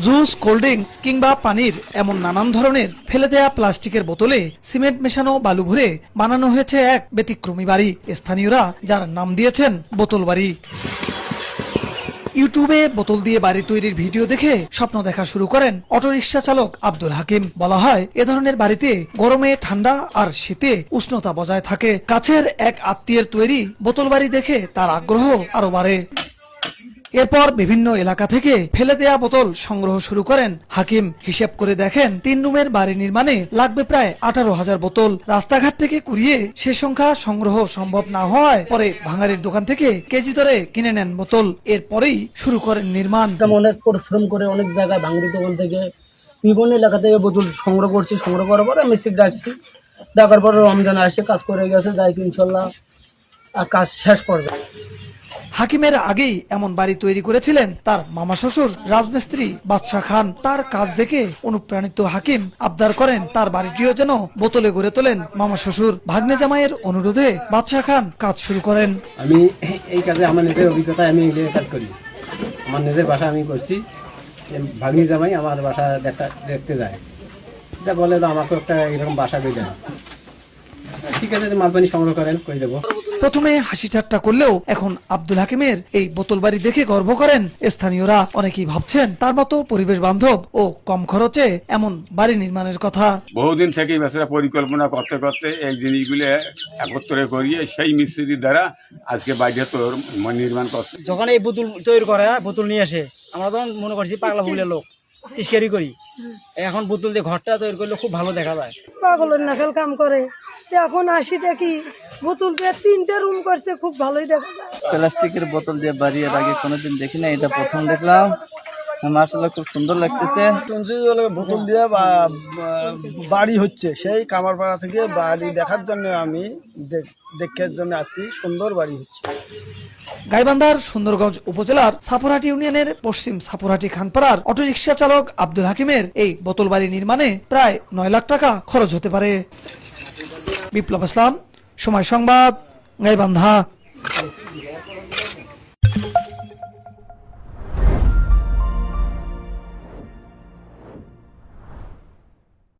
Juice, cold drinks কিংবা পানির এমন নানান ধরনের ফেলে দেয়া প্লাস্টিকের বোতলে সিমেন্ট মেশানো বালু ভরে বানানো হয়েছে এক ব্যতিক্রমী বাড়ি। স্থানীয়রা যার নাম দিয়েছেন বোতল বাড়ি। ইউটিউবে বোতল দিয়ে বাড়ি তৈরির ভিডিও দেখে স্বপ্ন দেখা শুরু করেন অটোরিকশা চালক আব্দুল হাকিম। বলা হয়, এ ধরনের বাড়িতে গরমে ঠান্ডা আর শীতে উষ্ণতা বজায় থাকে। কাছের এক আত্মীয়ের তৈরি বোতল বাড়ি দেখে তার আগ্রহ আরও বাড়ে। এরপর বিভিন্ন এলাকা থেকে ফেলে দেয়া বোতল সংগ্রহ শুরু করেন। হাকিম হিসেব করে দেখেন, তিন রুমের বাড়ি নির্মাণে লাগবে প্রায় আঠারো হাজার বোতল। রাস্তাঘাট থেকে কুড়িয়ে সে সংখ্যা সংগ্রহ সম্ভব না হওয়ায় পরে ভাঙারির দোকান থেকে কেজি দরে কিনে নেন বোতল। এরপরেই শুরু করেন নির্মাণ। আমি অনেক পরিশ্রম করে অনেক জায়গায় ভাঙড়ি দোকান থেকে বিভিন্ন এলাকা থেকে বোতল সংগ্রহ করছি, সংগ্রহ করার পরে মিস্ত্রি ডাকছি ডাকার পরে রমজান আসে, কাজ করে গেছে, যাই ইনশাল্লাহ আর কাজ শেষ পর্যায়ে। হাকিমের আগেই এমন বাড়ি তৈরি করেছিলেন তার মামা শ্বশুর রাজমিস্ত্রি বাদশাহ খান। তার কাজ দেখে অনুপ্রাণিত হাকিম আবদার করেন, তার বাড়িটিও যেন বোতলে গড়ে তোলেন মামা শ্বশুর। ভাগ্নে জামাইয়ের অনুরোধে বাদশাহ খান কাজ শুরু করেন। আমি এই কাজে আমার নিজের অভিজ্ঞতায় আমি কাজ করি। আমার নিজের বাসা আমি করছি। ভাগ্নি জামাই আমার বাসা দেখা দেখতে যায়। এটা বলে আমাকে একটা এরকম বাসা দিয়ে দেন ঠিক আছে মালপানি সংগ্রহ করেন করে দেবো? প্রথমে হাসি ঠাট্টা করলেও এখন আব্দুল হাকিমের এই বোতল বাড়ি দেখে গর্ব করেন স্থানীয়রা। অনেকেই ভাবছেন তার মতো পরিবেশ বান্ধব ও কম খরচে এমন বাড়ি নির্মাণের কথা। বহুদিন থেকেই বেচারা পরিকল্পনা করতে করতে এই জিনিসগুলো একত্রে করিয়ে সেই মিস্ত্রির দ্বারা আজকে তোর নির্মাণ করছে। যখন এই বোতল তৈরি করে বোতল নিয়ে আসে আমরা তখন মনে করছি পাগলা ফুলের লোক করি। এখন বোতল দিয়ে ঘরটা তৈরি করলে খুব ভালো দেখা যায়। পাগলের নাকাল কাম করে। এখন আসি দেখি বোতল দিয়ে তিনটে রুম করছে খুব ভালোই দেখা যায়। প্লাস্টিকের বোতল দিয়ে বাড়ি এর আগে কোনোদিন দেখি না এটা প্রথম দেখলাম। মার্শাল্লাহ খুব সুন্দর লাগতেছে। শুনছি বোতল দিয়ে বাড়ি হচ্ছে। সেই কামারপাড়া থেকে বাড়ি দেখার জন্য আমি দেখ- দেখার জন্য সুন্দর বাড়ি হচ্ছে। গাইবান্ধার সুন্দরগঞ্জ উপজেলার সাপুরহাটি ইউনিয়নের পশ্চিম সাপুরহাটি খানপাড়ার অটোরিকশা চালক আব্দুল হাকিমের এই বোতল বাড়ি নির্মাণে প্রায় নয় লাখ টাকা খরচ হতে পারে। বিপ্লব ইসলাম সময় সংবাদ গাইবান্ধা